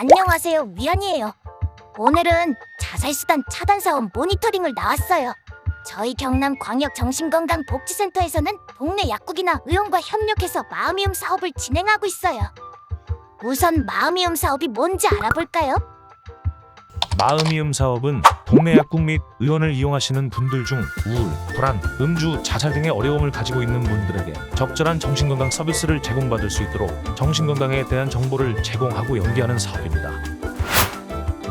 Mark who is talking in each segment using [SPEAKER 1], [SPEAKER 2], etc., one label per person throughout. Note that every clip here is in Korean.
[SPEAKER 1] 안녕하세요. 위안이에요. 오늘은 자살수단 차단 사업 모니터링을 나왔어요. 저희 경남 광역 정신건강복지센터에서는 동네 약국이나 의원과 협력해서 마음이음 사업을 진행하고 있어요. 우선 마음이음 사업이 뭔지 알아볼까요?
[SPEAKER 2] 마음이음 사업은 동네 약국 및 의원을 이용하시는 분들 중 우울, 불안, 음주, 자살 등의 어려움을 가지고 있는 분들에게 적절한 정신건강 서비스를 제공받을 수 있도록 정신건강에 대한 정보를 제공하고 연계하는 사업입니다.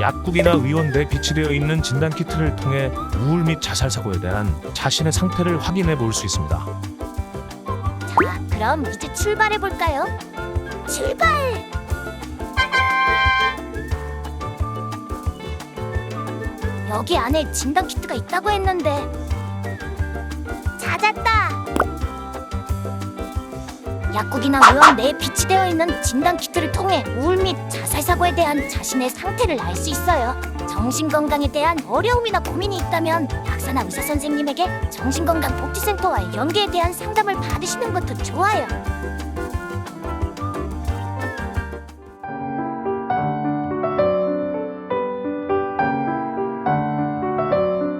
[SPEAKER 2] 약국이나 의원대에 비치되어 있는 진단 키트를 통해 우울 및 자살 사고에 대한 자신의 상태를 확인해 볼 수 있습니다.
[SPEAKER 1] 자, 그럼 이제 출발해 볼까요? 출발! 여기 안에 진단 키트가 있다고 했는데 찾았다. 약국이나 의원 내에 비치되어 있는 진단 키트를 통해 우울 및 자살 사고에 대한 자신의 상태를 알 수 있어요. 정신 건강에 대한 어려움이나 고민이 있다면 약사나 의사 선생님에게 정신건강복지센터와의 연계에 대한 상담을 받으시는 것도 좋아요.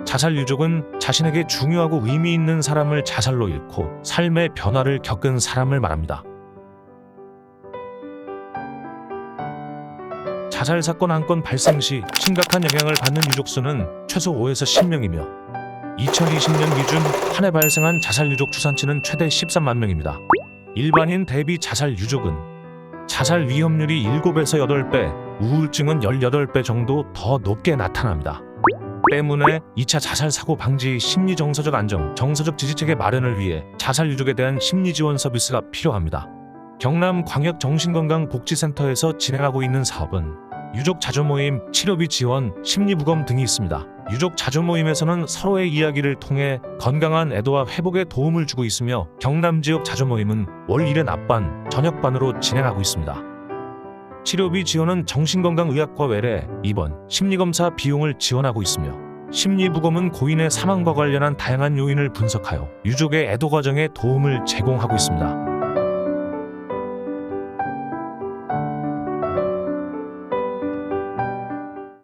[SPEAKER 2] 자살 유족은 자신에게 중요하고 의미 있는 사람을 자살로 잃고 삶의 변화를 겪은 사람을 말합니다. 자살 사건 한 건 발생 시 심각한 영향을 받는 유족 수는 최소 5에서 10명이며 2020년 기준 한 해 발생한 자살 유족 추산치는 최대 13만 명입니다. 일반인 대비 자살 유족은 자살 위험률이 7에서 8배, 우울증은 18배 정도 더 높게 나타납니다. 때문에 2차 자살 사고 방지 심리 정서적 안정, 정서적 지지체계 마련을 위해 자살 유족에 대한 심리 지원 서비스가 필요합니다. 경남 광역 정신건강복지센터에서 진행하고 있는 사업은 유족 자조 모임, 치료비 지원, 심리 부검 등이 있습니다. 유족 자조 모임에서는 서로의 이야기를 통해 건강한 애도와 회복에 도움을 주고 있으며 경남 지역 자조 모임은 월 1회 낮반, 저녁반으로 진행하고 있습니다. 치료비 지원은 정신건강의학과 외래, 입원, 심리검사 비용을 지원하고 있으며 심리부검은 고인의 사망과 관련한 다양한 요인을 분석하여 유족의 애도 과정에 도움을 제공하고 있습니다.